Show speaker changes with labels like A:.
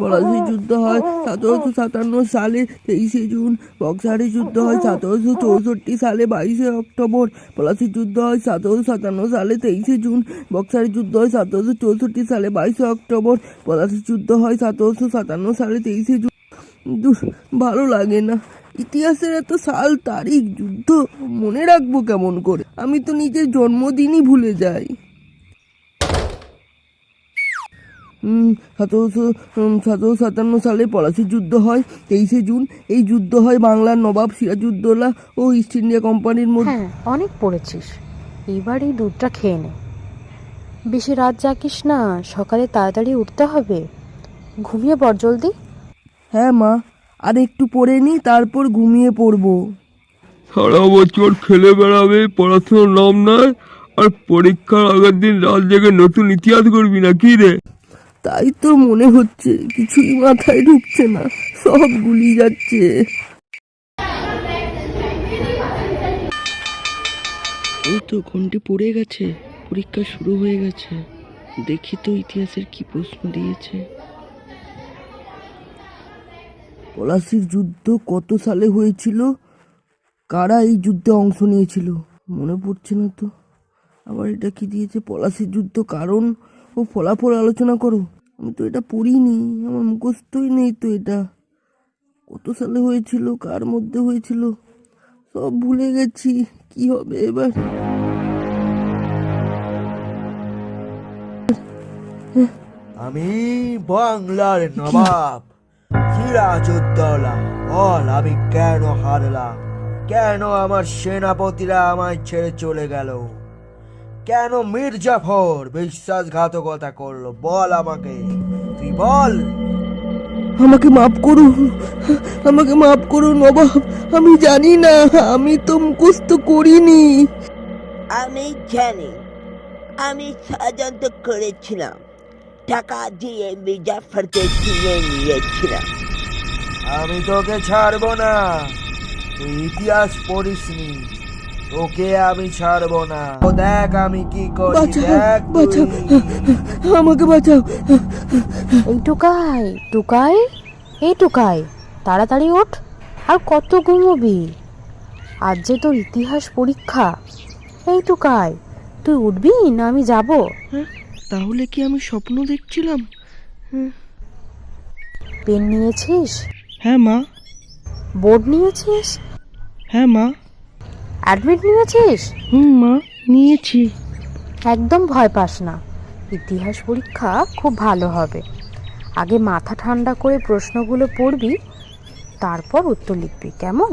A: পলাশি যুদ্ধ হয় সতেরোশো সাতান্ন সালে তেইশে জুন। বক্সারি যুদ্ধ হয় সতেরোশো চৌষট্টি সালে বাইশে অক্টোবর। পলাশি যুদ্ধ হয় সতেরোশো সাতান্ন সালে তেইশে জুন। বক্সারি যুদ্ধ হয় সতেরোশো চৌষট্টি সালে বাইশে অক্টোবর। পলাশি যুদ্ধ হয় সতেরোশো সাতান্ন সালে তেইশে জুন। ভালো লাগে না। ইতিহাসের এত সাল তারিখ, যুদ্ধ মনে রাখব কেমন করে? আমি তো নিজের জন্মদিনই ভুলে যাই হুম, সতেরোশো উম, সতেরোশো সাতান্ন সালে পলাশির যুদ্ধ হয় তেইশে জুন। এই যুদ্ধ হয় বাংলার নবাব সিরাজউদ্দৌলা ও ইস্ট ইন্ডিয়া কোম্পানির মধ্যে।
B: হ্যাঁ অনেক পড়েছিস। এবার এই দুধটা খেয়ে নে। বেশি রাত জাগিস না সকালে তাড়াতাড়ি উঠতে হবে। ঘুমিয়ে পড় জলদি।
A: হ্যাঁ মা। আর একটু পড়ে নি তারপর ঘুমিয়ে পড়ব।
C: সারা বছর খেলে বেড়াবে পড়াশোনার নাম নয় আর পরীক্ষার আগের দিন রাত জেগে নতুন ইতিহাস করবি না কি রে?
A: তাই তো মনে হচ্ছে কিছুই মাথায় ঢুকছে না সব গুলি যাচ্ছে। এই তো ঘন্টি পড়ে গেছে পরীক্ষা শুরু হয়ে গেছে। দেখি তো ইতিহাসের কি প্রশ্ন দিয়েছে। পলাশির যুদ্ধ কত সালে হয়েছিল? কারা এই যুদ্ধে অংশ নিয়েছিল? মনে পড়ছে না তো। আবার এটা কি দিয়েছে? পলাশির যুদ্ধ কারণ ও ফলাফল আলোচনা করো। আমি তো এটা পড়িনি, আমার মুখস্থই নেই তো এটা। কত সালে হয়েছিল, কার মধ্যে হয়েছিল, সব ভুলে গেছি, কি হবে এবার?
D: আমি বাংলার নবাব, সিরাজউদ্দৌলা। বল, আমি কেন হারলাম? কেন আমার সেনাপতিরা আমায় ছেড়ে চলে গেল? কেন মির্জাফর বিশ্বাসঘাতকতা করল? বল আমাকে। তুই বল।
A: আমাকে মাফ করুন আমাকে মাফ করুন নবাব। আমি জানি না। আমি তো মুখস্থ করিনি।
E: আমি জানি। আমি ষড়যন্ত্র করেছিলাম। টাকা দিয়ে মির্জাফরকে কিনে নিয়েছিলাম।
D: আমি তোকে ছাড়বো না। তুই ইতিহাস পড়িসনি। তোকে আমি ছাড়বো না। ও দেখ আমি কি করি দেখ
A: বাঁচাও আমাকে বাঁচাও।
B: এই টুকাই টুকাই এই টুকাই তাড়াতাড়ি ওঠ। আর কত ঘুমবি? আজ যে তোর ইতিহাস পরীক্ষা। এই টুকাই তুই উঠবি না আমি যাব?
A: তাহলে কি আমি স্বপ্ন দেখছিলাম?
B: পেন নিয়েছিস?
A: হ্যাঁ মা।
B: বোর্ড নিয়েছিস?
A: হ্যাঁ মা।
B: অ্যাডমিট নিয়েছিস?
A: হুম মা নিয়েছি।
B: একদম ভয় পাস না। ইতিহাস পরীক্ষা খুব ভালো হবে। আগে মাথা ঠান্ডা করে প্রশ্নগুলো পড়বি তারপর উত্তর লিখবি কেমন?